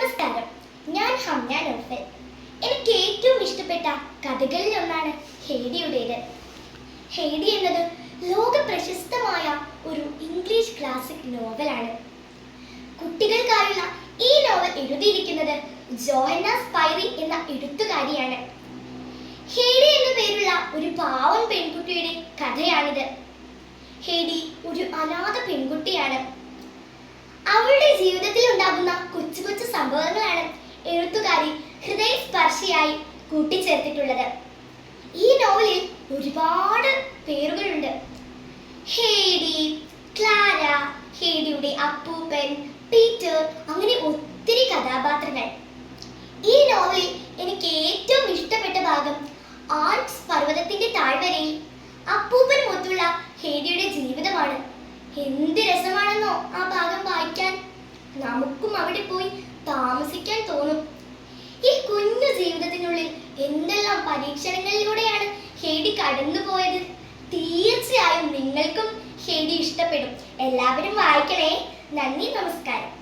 നമസ്കാരം. ഞാൻ ഹംന നൗഫൽ. എനിക്ക് ഏറ്റവും ഇഷ്ടപ്പെട്ട കഥകളിൽ ഒന്നാണ് ഹേഡിയുടേത്. ഹേഡി എന്നത് ലോക പ്രശസ്തമായ ഒരു ഇംഗ്ലീഷ് ക്ലാസിക് നോവലാണ്. കുട്ടികൾക്കായുള്ള ഈ നോവൽ എഴുതിയിരിക്കുന്നത് ജോഹന്ന സ്പൈറി എന്ന എഴുത്തുകാരിയാണ്. ഹേഡി എന്ന പേരുള്ള ഒരു പാവം പെൺകുട്ടിയുടെ കഥയാണിത്. ഹേഡി ഒരു അനാഥ പെൺകുട്ടിയാണ്. എഴുത്തുകാരി ഹൃദയസ്പർശിയായി കൂട്ടിച്ചേർത്തിട്ടുള്ളത്. ഈ നോവലിൽ ഒരുപാട് പേരുകളുണ്ട്. ഹേഡി ക്ലാര ഹേഡിയുടെ അപ്പൂപ്പൻ പീറ്റർ അങ്ങനെ ഒത്തിരി കഥാപാത്രങ്ങൾ. ഈ നോവലിൽ എനിക്ക് ഏറ്റവും ഇഷ്ടപ്പെട്ട ഭാഗം ആർട്സ് പർവതത്തിന്റെ താഴ്വരയിൽ അപ്പൂപ്പൻ മൊത്തുള്ള ഹേഡിയുടെ ജീവിതമാണ്. എന്ത് രസമാണെന്നോ ആ ഭാഗം വായിക്കാൻ. നമുക്കും അവിടെ പോയി എന്തെല്ലാം പരീക്ഷണങ്ങളിലൂടെയാണ് ഹേഡി കടന്നുപോയത് തീർച്ചയായും നിങ്ങൾക്കും ഹേഡി ഇഷ്ടപ്പെടും. എല്ലാവരും വായിക്കണേ. നന്ദി നമസ്കാരം.